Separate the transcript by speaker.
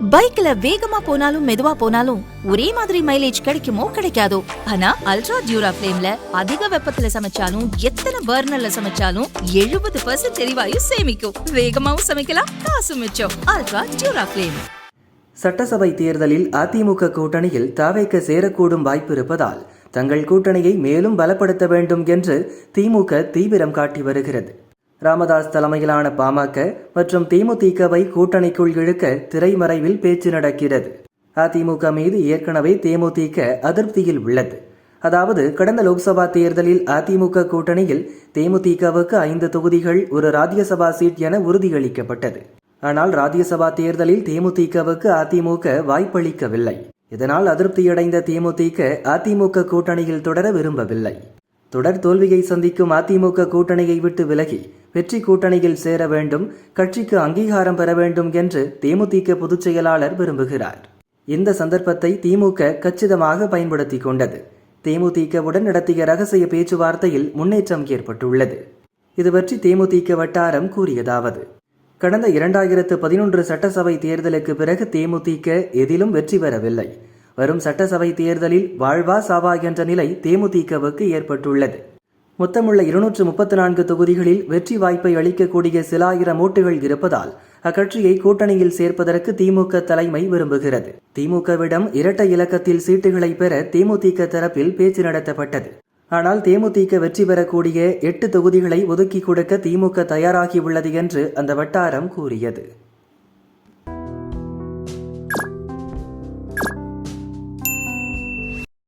Speaker 1: பைக்ல வேகமா போனாலும் மெதுவா போனாலும் ஒரே மாதிரி மைலேஜ் கிடைக்குமோ கிடைக்காதோ? ஆனா அல்ட்ரா டியூரா ஃபிளேம்ல அதிக வெப்பத்துல சமைச்சாலும் எத்தனை பர்னர்ல சமைச்சாலும் எழுபது பர்சன்ட் எரிவாயு சேமிக்கும். வேகமாவும் சமைக்கலாம் காசு மிச்சம். அல்ட்ரா டியூரா ஃபிளேம்
Speaker 2: சட்டசபை தேர்தலில் அதிமுக கூட்டணியில் தாவைக்க சேரக்கூடும் வாய்ப்பு இருப்பதால் தங்கள் கூட்டணியை மேலும் பலப்படுத்த வேண்டும் என்று திமுக தீவிரம் காட்டி வருகிறது. ராமதாஸ் தலைமையிலான பாமக மற்றும் தேமுதிகவை கூட்டணிக்குள் இழுக்க திரைமறைவில் பேச்சு நடக்கிறது. அதிமுக மீது ஏற்கனவே தேமுதிக அதிருப்தியில் உள்ளது. அதாவது கடந்த லோக்சபா தேர்தலில் அதிமுக கூட்டணியில் தேமுதிகவுக்கு ஐந்து தொகுதிகள் ஒரு ராஜ்யசபா சீட் என உறுதியளிக்கப்பட்டது. ஆனால் ராஜ்யசபா தேர்தலில் தேமுதிகவுக்கு அதிமுக வாய்ப்பளிக்கவில்லை. இதனால் அதிருப்தியடைந்த தேமுதிக அதிமுக கூட்டணியில் தொடர விரும்பவில்லை. தொடர் தோல்வியை சந்திக்கும் அதிமுக கூட்டணியை விட்டு விலகி வெற்றி கூட்டணியில் சேர வேண்டும் கட்சிக்கு அங்கீகாரம் பெற வேண்டும் என்று தேமுதிக பொதுச் செயலாளர் விரும்புகிறார். இந்த சந்தர்ப்பத்தை திமுக கச்சிதமாக பயன்படுத்தி கொண்டது. தேமுதிகவுடன் நடத்திய ரகசிய பேச்சுவார்த்தையில் முன்னேற்றம் ஏற்பட்டுள்ளது. இது பற்றி தேமுதிக வட்டாரம் கூறியதாவது. கடந்த இரண்டாயிரத்து பதினொன்று சட்டசபை தேர்தலுக்கு பிறகு தேமுதிக எதிலும் வெற்றி பெறவில்லை. வரும் சட்டசபை தேர்தலில் வாழ்வா சாவா என்ற நிலை தேமுதிகவுக்கு ஏற்பட்டுள்ளது. மொத்தமுள்ள இருநூற்று முப்பத்தி நான்கு தொகுதிகளில் வெற்றி வாய்ப்பை அளிக்கக்கூடிய சில ஆயிரம் ஓட்டுகள் இருப்பதால் அக்கட்சியை கூட்டணியில் சேர்ப்பதற்கு திமுக தலைமை விரும்புகிறது. திமுகவிடம் இரட்டை இலக்கத்தில் சீட்டுகளை பெற தேமுதிக தரப்பில் பேச்சு நடத்தப்பட்டது. ஆனால் தேமுதிக வெற்றி பெறக்கூடிய எட்டு தொகுதிகளை ஒதுக்கி கொடுக்க திமுக தயாராகியுள்ளது என்று அந்த வட்டாரம் கூறியது.